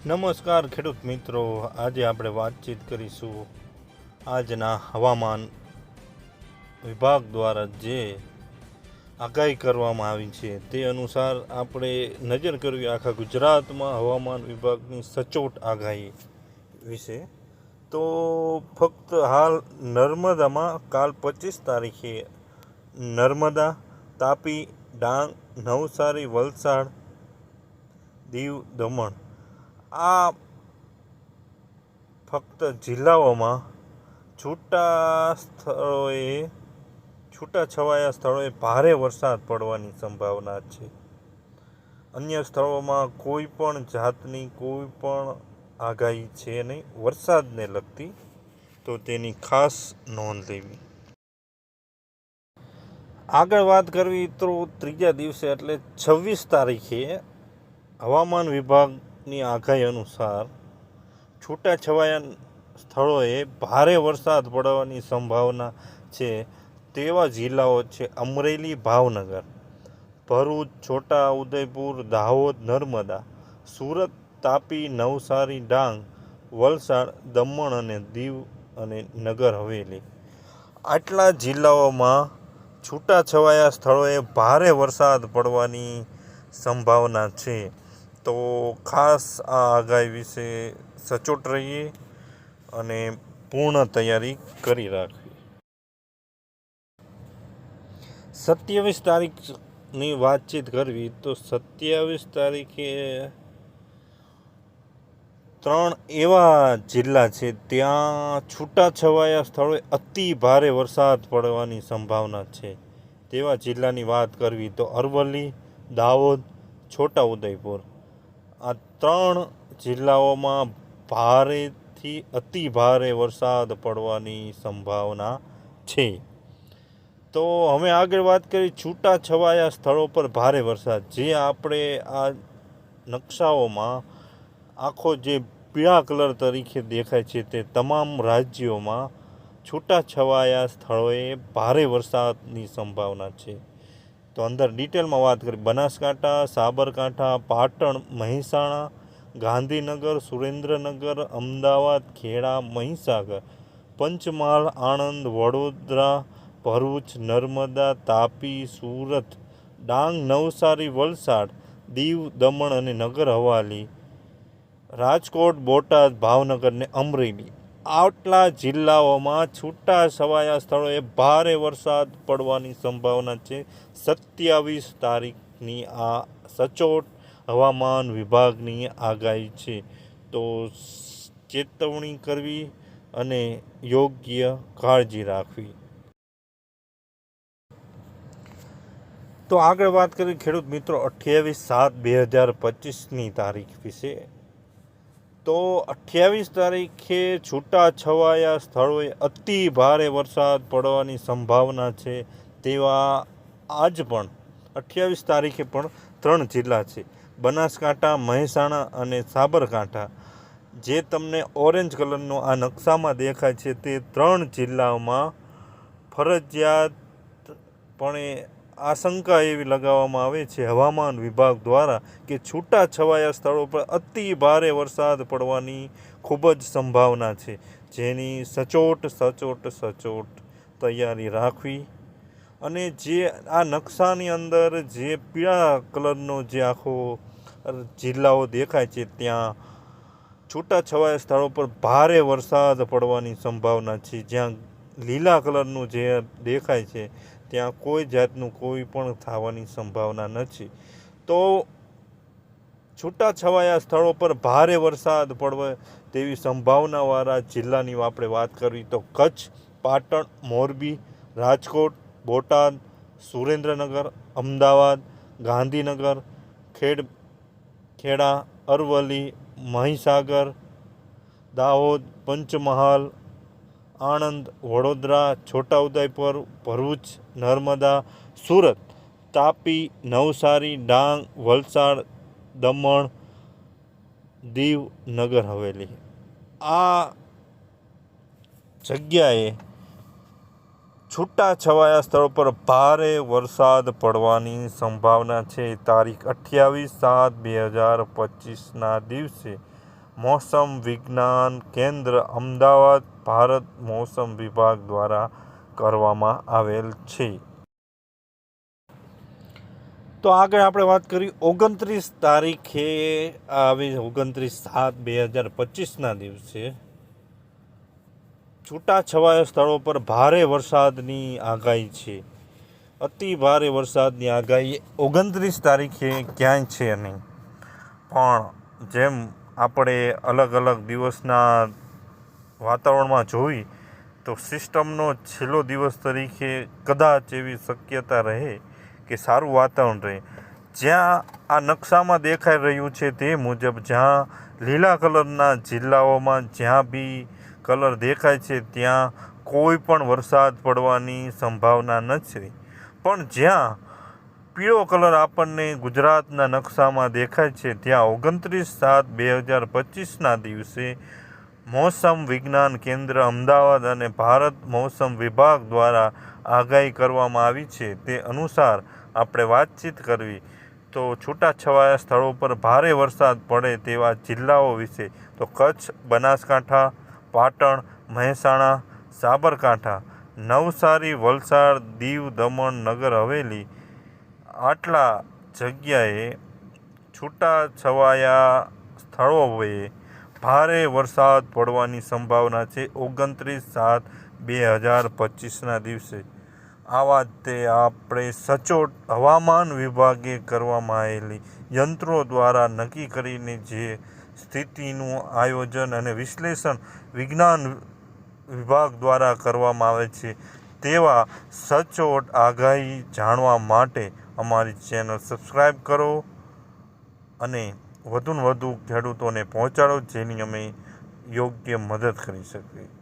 નમસ્કાર ખેડૂત મિત્રો, આજે આપણે વાતચીત કરીશું આજના હવામાન વિભાગ દ્વારા જે આગાહી કરવામાં આવી છે તે અનુસાર આપણે નજર કરવી આખા ગુજરાતમાં હવામાન વિભાગની સચોટ આગાહી વિશે. તો ફક્ત હાલ નર્મદામાં કાલ પચીસ તારીખે નર્મદા, તાપી, ડાંગ, નવસારી, વલસાડ દીવ દમણ આ ફક્ત જિલ્લાઓમાં છૂટા સ્થળોએ, છૂટા છવાયા સ્થળોએ ભારે વરસાદ પડવાની સંભાવના છે. અન્ય સ્થળોમાં કોઈ પણ જાતની કોઈ પણ આગાહી છે નહીં. વરસાદને લગતી તો તેની ખાસ નોંધ લેવી. આગળ વાત કરવી તો ત્રીજા દિવસે એટલે છવ્વીસ તારીખે હવામાન વિભાગની આગાહી અનુસાર છૂટાછવાયા સ્થળોએ ભારે વરસાદ પડવાની સંભાવના છે તેવા જિલ્લાઓ છે અમરેલી, ભાવનગર, ભરૂચ, છોટા, ઉદયપુર, દાહોદ, નર્મદા, સુરત, તાપી, નવસારી, ડાંગ, વલસાડ, દમણ અને દીવ અને નગર હવેલી. આટલા જિલ્લાઓમાં છૂટાછવાયા સ્થળોએ ભારે વરસાદ પડવાની સંભાવના છે. તો ખાસ આ આગાહી વિશે સચોટ રહીએ અને પૂર્ણ તૈયારી કરી રાખવી. સત્યાવીસ તારીખની વાતચીત કરવી તો સત્યાવીસ તારીખે ત્રણ એવા જિલ્લા છે, ત્યાં છૂટાછવાયા સ્થળોએ અતિ ભારે વરસાદ પડવાની સંભાવના છે. તેવા જિલ્લાની વાત કરવી તો અરવલ્લી, દાહોદ, છોટાઉદેપુર. આ ત્રણ જિલ્લાઓમાં ભારેથી અતિ ભારે વરસાદ પડવાની સંભાવના છે. તો હવે આગળ વાત કરી છૂટા છવાયા સ્થળો પર ભારે વરસાદ. જે આપણે આ નકશાઓમાં આખો જે પીળા કલર તરીકે દેખાય છે તે તમામ રાજ્યોમાં છૂટા છવાયા સ્થળોએ ભારે વરસાદની સંભાવના છે. તો અંદર ડિટેલમાં વાત કરી. બનાસકાંઠા, સાબરકાંઠા, પાટણ, મહેસાણા, ગાંધીનગર, સુરેન્દ્રનગર, અમદાવાદ, ખેડા, મહીસાગર, પંચમહાલ, આણંદ, વડોદરા, ભરૂચ, નર્મદા, તાપી, સુરત, ડાંગ, નવસારી, વલસાડ, દીવ, દમણ અને નગર હવાલી, રાજકોટ, બોટાદ, ભાવનગર ને અમરેલી. આટલા જિલ્લાઓમાં છૂટા છવાયા સ્થળોએ ભારે વરસાદ પડવાની સંભાવના છે. સત્યાવીસ તારીખની આ સચોટ હવામાન વિભાગની આગાહી છે. તો ચેતવણી કરવી અને યોગ્ય કાળજી રાખવી. તો આગળ વાત કરીએ ખેડૂત મિત્રો અઠ્યાવીસ સાત બે હજાર પચીસની તારીખ વિશે. તો અઠ્યાવીસ તારીખે છૂટા છવાયા સ્થળોએ અતિ ભારે વરસાદ પડવાની સંભાવના છે તેવા આજ પણ, અઠ્યાવીસ તારીખે પણ ત્રણ જિલ્લા છે. બનાસકાંઠા, મહેસાણા અને સાબરકાંઠા. જે તમને ઓરેન્જ કલરનો આ નકશામાં દેખાય છે તે ત્રણ જિલ્લાઓમાં ફરજિયાતપણે આશંકા એવી લગાવવામાં આવે છે હવામાન વિભાગ દ્વારા કે છૂટા છવાયા સ્થળો પર અતિ ભારે વરસાદ પડવાની ખૂબ જ સંભાવના છે. જેની સચોટ સચોટ સચોટ તૈયારી રાખવી અને જે આ નકશાની અંદર જે પીળા કલરનો જે આખો જિલ્લાઓ દેખાય છે, ત્યાં છૂટા છવાયા સ્થળો પર ભારે વરસાદ પડવાની સંભાવના છે. જ્યાં લીલા કલરનું જે દેખાય છે ત્યાં કોઈ જાતનું કોઈ પણ થવાની સંભાવના નથી. તો છૂટા છવાયા સ્થળો પર ભારે વરસાદ પડવે તેવી સંભાવનાવાળા જિલ્લાની આપણે વાત કરવી તો કચ્છ, પાટણ, મોરબી, રાજકોટ, બોટાદ, સુરેન્દ્રનગર, અમદાવાદ, ગાંધીનગર, ખેડ, ખેડા, અરવલ્લી, મહીસાગર, દાહોદ, પંચમહાલ આણંદ, વડોદરા, છોટાઉદેપુર, ભરૂચ, નર્મદા, સુરત, તાપી, નવસારી, ડાંગ, વલસાડ, દમણ દીવ નગર હવેલી. આ જગ્યાએ છૂટા છવાયા સ્થળો પર ભારે વરસાદ પડવાની સંભાવના છે. તારીખ અઠ્યાવીસ સાત બે હજાર પચીસના દિવસે મોસમ વિજ્ઞાન કેન્દ્ર અમદાવાદ ભારત મોસમ વિભાગ દ્વારા કરવામાં આવેલ છે. તો આગળ આપણે વાત કરી ઓગણત્રીસ તારીખે આવી ઓગણત્રીસ સાત બે હજાર પચીસના દિવસે. છૂટાછવાયા સ્થળો પર ભારે વરસાદની આગાહી છે. અતિ ભારે વરસાદની આગાહી ઓગણત્રીસ તારીખે ક્યાંય છે નહીં. પણ જેમ આપણે અલગ અલગ દિવસના વાતાવરણમાં જોઈ તો સિસ્ટમનો છેલ્લો દિવસ તરીકે કદાચ એવી શક્યતા રહે કે સારું વાતાવરણ રહે. જ્યાં આ નકશામાં દેખાઈ રહ્યું છે તે મુજબ જ્યાં લીલા કલરના જિલ્લાઓમાં જ્યાં બી કલર દેખાય છે ત્યાં કોઈ પણ વરસાદ પડવાની સંભાવના નથી. પણ જ્યાં પીળો કલર આપણને ગુજરાતના નકશામાં દેખાય છે, ત્યાં ઓગણત્રીસ સાત બે હજાર પચીસના દિવસે મોસમ વિજ્ઞાન કેન્દ્ર અમદાવાદ અને ભારત મોસમ વિભાગ દ્વારા આગાહી કરવામાં આવી છે. તે અનુસાર આપણે વાતચીત કરવી. તો છૂટાછવાયા સ્થળો પર ભારે વરસાદ પડે તેવા જિલ્લાઓ વિશે તો કચ્છ, બનાસકાંઠા, પાટણ, મહેસાણા, સાબરકાંઠા, નવસારી, વલસાડ, દીવ, દમણ, નગર હવેલી આટલા જગ્યાએ છૂટાછવાયા સ્થળોએ ભારે વરસાદ પડવાની સંભાવના છે. ઓગણત્રીસ સાત બે હજાર પચીસના દિવસે. આવા તે આપણે સચોટ હવામાન વિભાગે કરવામાં આવેલી યંત્રો દ્વારા નક્કી કરીને જે સ્થિતિનું આયોજન અને વિશ્લેષણ વિજ્ઞાન વિભાગ દ્વારા કરવામાં આવે છે તેવા સચોટ આગાહી જાણવા માટે અમારી ચેનલ સબસ્ક્રાઈબ કરો અને વધુને વધુ ખેડૂતોને પહોંચાડો જેની અમે યોગ્ય મદદ કરી શકીએ.